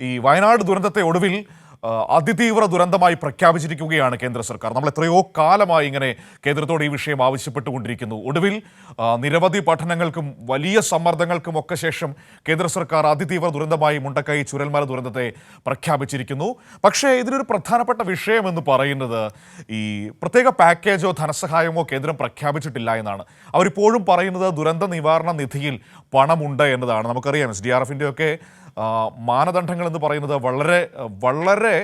ഈ വയനാട് ദുരന്തത്തെ ഒടുവിൽ അതിതീവ്ര ദുരന്തമായി പ്രഖ്യാപിച്ചിരിക്കുകയാണ് കേന്ദ്ര സർക്കാർ. നമ്മൾ എത്രയോ കാലമായി ഇങ്ങനെ കേന്ദ്രത്തോട് ഈ വിഷയം ആവശ്യപ്പെട്ടുകൊണ്ടിരിക്കുന്നു. ഒടുവിൽ നിരവധി പഠനങ്ങൾക്കും വലിയ സമ്മർദ്ദങ്ങൾക്കും ഒക്കെ ശേഷം കേന്ദ്ര സർക്കാർ അതിതീവ്ര ദുരന്തമായി മുണ്ടക്കൈ ചുരൽമല ദുരന്തത്തെ പ്രഖ്യാപിച്ചിരിക്കുന്നു. പക്ഷേ ഇതിനൊരു പ്രധാനപ്പെട്ട വിഷയമെന്ന് പറയുന്നത് ഈ പ്രത്യേക പാക്കേജോ ധനസഹായമോ കേന്ദ്രം പ്രഖ്യാപിച്ചിട്ടില്ല എന്നാണ്. അവരിപ്പോഴും പറയുന്നത് ദുരന്ത നിവാരണ നിധിയിൽ പണമുണ്ട് എന്നതാണ്. നമുക്കറിയാം എസ് ഡി ആർ എഫിന്റെ ഒക്കെ ആ, മാനദണ്ഡങ്ങൾ എന്ന് പറയുന്നത് വളരെ വളരെ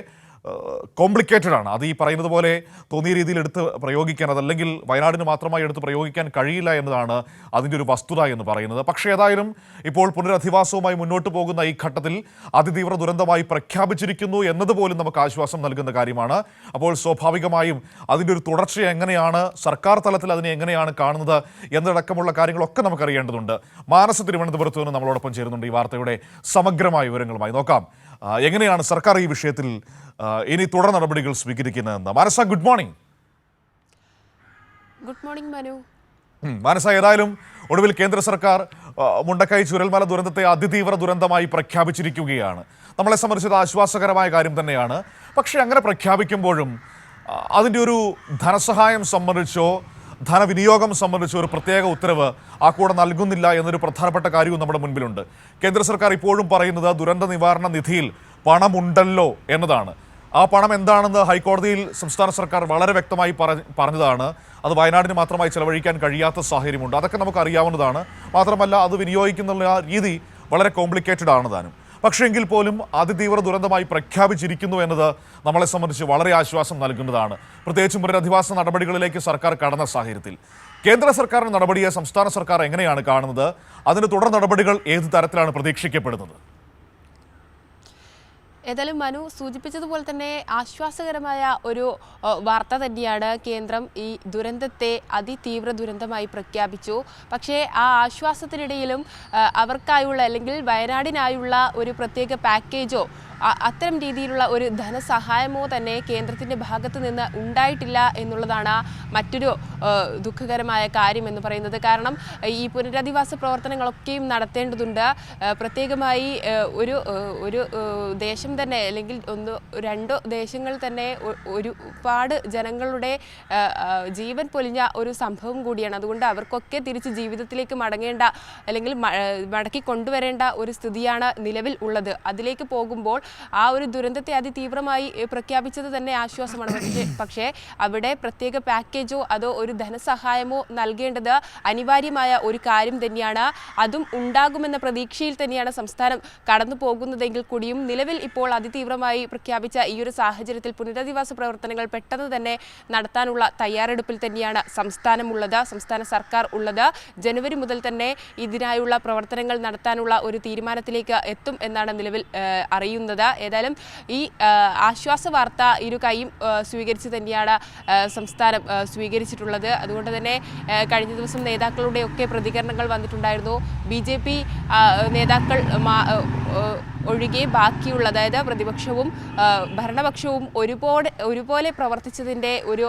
കോംപ്ലിക്കേറ്റഡ് ആണ്. അത് ഈ പറയുന്നത് പോലെ തോന്നിയ രീതിയിൽ എടുത്ത് പ്രയോഗിക്കാൻ അതല്ലെങ്കിൽ വയനാടിന് മാത്രമായി എടുത്ത് പ്രയോഗിക്കാൻ കഴിയില്ല എന്നതാണ് അതിന്റെ ഒരു വസ്തുത എന്ന് പറയുന്നത്. പക്ഷേ ഏതായാലും ഇപ്പോൾ പുനരധിവാസവുമായി മുന്നോട്ട് പോകുന്ന ഈ ഘട്ടത്തിൽ അതിതീവ്ര ദുരന്തമായി പ്രഖ്യാപിച്ചിരിക്കുന്നു എന്നതുപോലും നമുക്ക് ആശ്വാസം നൽകുന്ന കാര്യമാണ്. അപ്പോൾ സ്വാഭാവികമായും അതിന്റെ ഒരു തുടർച്ച എങ്ങനെയാണ് സർക്കാർ തലത്തിൽ അതിനെ എങ്ങനെയാണ് കാണുന്നത് എന്നതടക്കമുള്ള കാര്യങ്ങളൊക്കെ നമുക്കറിയേണ്ടതുണ്ട്. മാനസ തിരുവനന്തപുരത്ത് നിന്ന് നമ്മളോടൊപ്പം ചേരുന്നുണ്ട് ഈ വാർത്തയുടെ സമഗ്രമായ വിവരങ്ങളുമായി. നോക്കാം. എങ്ങനെയാണ് സർക്കാർ ഈ വിഷയത്തിൽ ഇനി തുടർ നടപടികൾ സ്വീകരിക്കുന്നതെന്ന്? Manasa good morning good morning Manu. Manasa ഏതായാലും ഒടുവിൽ കേന്ദ്ര സർക്കാർ മുണ്ടക്കൈ ചുരൽമല ദുരന്തത്തെ അതിതീവ്ര ദുരന്തമായി പ്രഖ്യാപിച്ചിരിക്കുകയാണ്. നമ്മളെ സംബന്ധിച്ചത് ആശ്വാസകരമായ കാര്യം തന്നെയാണ്. പക്ഷേ അങ്ങനെ പ്രഖ്യാപിക്കുമ്പോഴും അതിന്റെ ഒരു ധനസഹായം സംബന്ധിച്ചോ ധനവിനിയോഗം സംബന്ധിച്ച് ഒരു പ്രത്യേക ഉത്തരവ് ആ കൂടെ നൽകുന്നില്ല എന്നൊരു പ്രധാനപ്പെട്ട കാര്യവും നമ്മുടെ മുൻപിലുണ്ട്. കേന്ദ്ര സർക്കാർ ഇപ്പോഴും പറയുന്നത് ദുരന്ത നിവാരണ നിധിയിൽ പണമുണ്ടല്ലോ എന്നതാണ്. ആ പണം എന്താണെന്ന് ഹൈക്കോടതിയിൽ സംസ്ഥാന സർക്കാർ വളരെ വ്യക്തമായി പറഞ്ഞതാണ്. അത് വയനാടിന് മാത്രമായി ചെലവഴിക്കാൻ കഴിയാത്ത സാഹചര്യമുണ്ട്. അതൊക്കെ നമുക്ക് അറിയാവുന്നതാണ് മാത്രമല്ല അത് വിനിയോഗിക്കുന്ന രീതി വളരെ കോംപ്ലിക്കേറ്റഡ് ആണ് താനും. പക്ഷേ എങ്കിൽ പോലും അതിതീവ്ര ദുരന്തമായി പ്രഖ്യാപിച്ചിരിക്കുന്നു എന്നത് നമ്മളെ സംബന്ധിച്ച് വളരെ ആശ്വാസം നൽകുന്നതാണ്. പ്രത്യേകിച്ചും പുനരധിവാസ നടപടികളിലേക്ക് സർക്കാർ കടന്ന സാഹചര്യത്തിൽ. കേന്ദ്ര സർക്കാരിന്റെ നടപടിയെ സംസ്ഥാന സർക്കാർ എങ്ങനെയാണ് കാണുന്നത്? അതിന് തുടർ നടപടികൾ ഏത് തരത്തിലാണ് പ്രതീക്ഷിക്കപ്പെടുന്നത്? ഏതായാലും മനു സൂചിപ്പിച്ചതുപോലെ തന്നെ ആശ്വാസകരമായ ഒരു വാർത്ത തന്നെയാണ് കേന്ദ്രം ഈ ദുരന്തത്തെ അതിതീവ്ര ദുരന്തമായി പ്രഖ്യാപിച്ചു. പക്ഷേ ആ ആശ്വാസത്തിനിടയിലും അവർക്കായുള്ള അല്ലെങ്കിൽ വയനാടിനായുള്ള ഒരു പ്രത്യേക പാക്കേജോ അത്തരം രീതിയിലുള്ള ഒരു ധനസഹായമോ തന്നെ കേന്ദ്രത്തിന്റെ ഭാഗത്ത് നിന്ന് ഉണ്ടായിട്ടില്ല എന്നുള്ളതാണ് മറ്റൊരു ദുഃഖകരമായ കാര്യം എന്ന് പറയുന്നത്. കാരണം ഈ പുനരധിവാസ പ്രവർത്തനങ്ങളൊക്കെയും നടത്തേണ്ടതുണ്ട്. പ്രത്യേകമായി ഒരു ഒരു ദേശം തന്നെ അല്ലെങ്കിൽ ഒന്ന് രണ്ടോ ദേശങ്ങൾ തന്നെ ഒരുപാട് ജനങ്ങളുടെ ജീവൻ പൊലിഞ്ഞ ഒരു സംഭവം കൂടിയാണ്. അതുകൊണ്ട് അവർക്കൊക്കെ തിരിച്ച് ജീവിതത്തിലേക്ക് മടങ്ങേണ്ട അല്ലെങ്കിൽ മടക്കി കൊണ്ടുവരേണ്ട ഒരു സ്ഥിതിയാണ് നിലവിൽ ഉള്ളത്. അതിലേക്ക് പോകുമ്പോൾ ആ ഒരു ദുരന്തത്തെ അതിതീവ്രമായി പ്രഖ്യാപിച്ചത് തന്നെ ആശ്വാസമാണ്. പക്ഷേ പക്ഷേ അവിടെ പ്രത്യേക പാക്കേജോ അതോ ഒരു ധനസഹായമോ നൽകേണ്ടത് അനിവാര്യമായ ഒരു കാര്യം തന്നെയാണ്. അതും ഉണ്ടാകുമെന്ന പ്രതീക്ഷയിൽ തന്നെയാണ് സംസ്ഥാനം കടന്നു പോകുന്നതെങ്കിൽ കൂടിയും നിലവിൽ ഇപ്പോൾ അതിതീവ്രമായി പ്രഖ്യാപിച്ച ഈ ഒരു സാഹചര്യത്തിൽ പുനരധിവാസ പ്രവർത്തനങ്ങൾ പെട്ടെന്ന് തന്നെ നടത്താനുള്ള തയ്യാറെടുപ്പിൽ തന്നെയാണ് സംസ്ഥാനമുള്ളത് സംസ്ഥാന സർക്കാർ ഉള്ളത്. ജനുവരി മുതൽ തന്നെ ഇതിനായുള്ള പ്രവർത്തനങ്ങൾ നടത്താനുള്ള ഒരു തീരുമാനത്തിലേക്ക് എത്തും എന്നാണ് നിലവിൽ ഏഹ്, അറിയുന്നത് ഏതായാലും ഈ ആശ്വാസ വാർത്ത ഇരു കൈയും സ്വീകരിച്ച് തന്നെയാണ് സംസ്ഥാനം സ്വീകരിച്ചിട്ടുള്ളത്. അതുകൊണ്ട് തന്നെ കഴിഞ്ഞ ദിവസം നേതാക്കളുടെ ഒക്കെ പ്രതികരണങ്ങൾ വന്നിട്ടുണ്ടായിരുന്നു. ബി ജെ പി നേതാക്കൾ ഒഴികെ ബാക്കിയുള്ള അതായത് പ്രതിപക്ഷവും ഭരണപക്ഷവും ഒരുപോലെ ഒരുപോലെ പ്രവർത്തിച്ചതിന്റെ ഒരു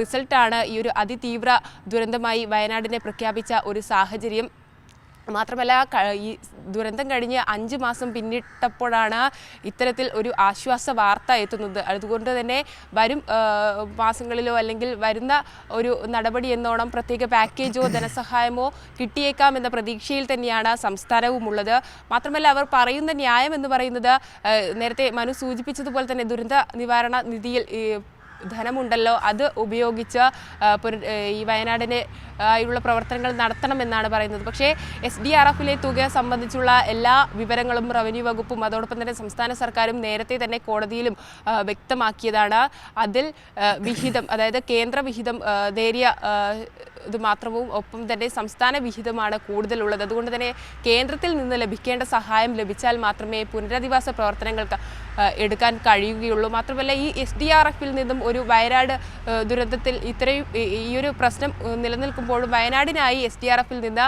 റിസൾട്ടാണ് ഈ ഒരു അതിതീവ്ര ദുരന്തമായി വയനാടിനെ പ്രഖ്യാപിച്ച ഒരു സാഹചര്യം. മാത്രമല്ല ഈ ദുരന്തം കഴിഞ്ഞ് അഞ്ച് മാസം പിന്നിട്ടപ്പോഴാണ് ഇത്തരത്തിൽ ഒരു ആശ്വാസ വാർത്ത എത്തുന്നത്. അതുകൊണ്ട് തന്നെ വരും മാസങ്ങളിലോ അല്ലെങ്കിൽ വരുന്ന ഒരു നടപടി എന്നോണം പ്രത്യേക പാക്കേജോ ധനസഹായമോ കിട്ടിയേക്കാം എന്ന പ്രതീക്ഷയിൽ തന്നെയാണ് സംസ്ഥാനവും ഉള്ളത് മാത്രമല്ല അവർ പറയുന്ന ന്യായം എന്ന് പറയുന്നത് നേരത്തെ മനു സൂചിപ്പിച്ചതുപോലെ തന്നെ ദുരന്ത നിവാരണ നിധിയിൽ ധനമുണ്ടല്ലോ അത് ഉപയോഗിച്ച് ഈ വയനാടിനെ ആയുള്ള പ്രവർത്തനങ്ങൾ നടത്തണമെന്നാണ് പറയുന്നത്. പക്ഷേ എസ് ഡി ആർ എഫിലെ തുക സംബന്ധിച്ചുള്ള എല്ലാ വിവരങ്ങളും റവന്യൂ വകുപ്പും അതോടൊപ്പം തന്നെ സംസ്ഥാന സർക്കാരും നേരത്തെ തന്നെ കോടതിയിലും വ്യക്തമാക്കിയതാണ്. അതിൽ വിഹിതം അതായത് കേന്ദ്ര വിഹിതം നേരിയ ഇത് മാത്രവും ഒപ്പം തന്നെ സംസ്ഥാന വിഹിതമാണ് കൂടുതലുള്ളത്. അതുകൊണ്ട് തന്നെ കേന്ദ്രത്തിൽ നിന്ന് ലഭിക്കേണ്ട സഹായം ലഭിച്ചാൽ മാത്രമേ പുനരധിവാസ പ്രവർത്തനങ്ങൾക്ക് എടുക്കാൻ കഴിയുകയുള്ളൂ. മാത്രമല്ല ഈ എസ് ഡി ആർ എഫിൽ നിന്നും ഒരു വയനാട് ദുരന്തത്തിൽ ഇത്രയും ഈ- ഒരു പ്രശ്നം നിലനിൽക്കുമ്പോഴും വയനാടിനായി എസ് ഡി ആർ എഫിൽ നിന്ന്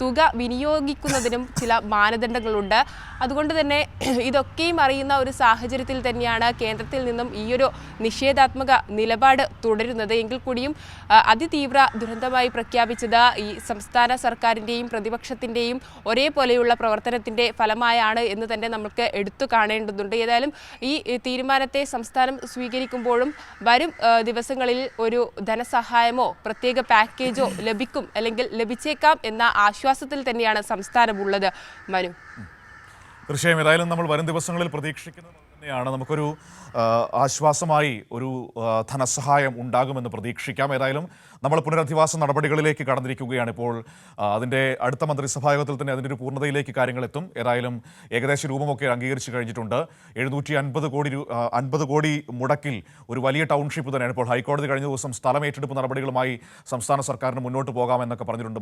തുക വിനിയോഗിക്കുന്നതിനും ചില മാനദണ്ഡങ്ങളുണ്ട്. അതുകൊണ്ട് തന്നെ ഇതൊക്കെയും അറിയുന്ന ഒരു സാഹചര്യത്തിൽ തന്നെയാണ് കേന്ദ്രത്തിൽ നിന്നും ഈയൊരു നിഷേധാത്മക നിലപാട് തുടരുന്നത്. എങ്കിൽ കൂടിയും അതിതീവ്ര ദുരന്തമായി പ്രഖ്യാപിച്ചത് ഈ സംസ്ഥാന സർക്കാരിന്റെയും പ്രതിപക്ഷത്തിന്റെയും ഒരേപോലെയുള്ള പ്രവർത്തനത്തിന്റെ ഫലമായാണ് എന്ന് തന്നെ നമുക്ക് എടുത്തു കാണേണ്ടതുണ്ട്. ഏതായാലും ഈ തീരുമാനത്തെ സംസ്ഥാനം സ്വീകരിക്കുമ്പോഴും വരും ദിവസങ്ങളിൽ ഒരു ധനസഹായമോ പ്രത്യേക പാക്കേജോ ലഭിക്കും അല്ലെങ്കിൽ ലഭിച്ചേക്കാം എന്ന ആശ്വാസത്തിൽ തന്നെയാണ് സംസ്ഥാനമുള്ളത്. മനു. തീർച്ചയായും ഏതായാലും നമ്മൾ വരും ദിവസങ്ങളിൽ പ്രതീക്ഷിക്കുന്നത് തന്നെയാണ്. നമുക്കൊരു ആശ്വാസമായി ഒരു ധനസഹായം ഉണ്ടാകുമെന്ന് പ്രതീക്ഷിക്കാം. ഏതായാലും നമ്മൾ പുനരധിവാസ നടപടികളിലേക്ക് കടന്നിരിക്കുകയാണ് ഇപ്പോൾ. അതിന്റെ അടുത്ത മന്ത്രിസഭാ യോഗത്തിൽ തന്നെ അതിന്റെ ഒരു പൂർണതയിലേക്ക് കാര്യങ്ങൾ എത്തും. ഏതായാലും ഏകദേശ രൂപമൊക്കെ അംഗീകരിച്ച് കഴിഞ്ഞിട്ടുണ്ട്. എഴുന്നൂറ്റി അൻപത് കോടി അൻപത് കോടി മുടക്കിൽ ഒരു വലിയ ടൗൺഷിപ്പ് തന്നെയാണ് ഇപ്പോൾ. ഹൈക്കോടതി കഴിഞ്ഞ ദിവസം സ്ഥലം ഏറ്റെടുപ്പ് നടപടികളുമായി സംസ്ഥാന സർക്കാരിന് മുന്നോട്ട് പോകാമെന്നൊക്കെ പറഞ്ഞിട്ടുണ്ട്.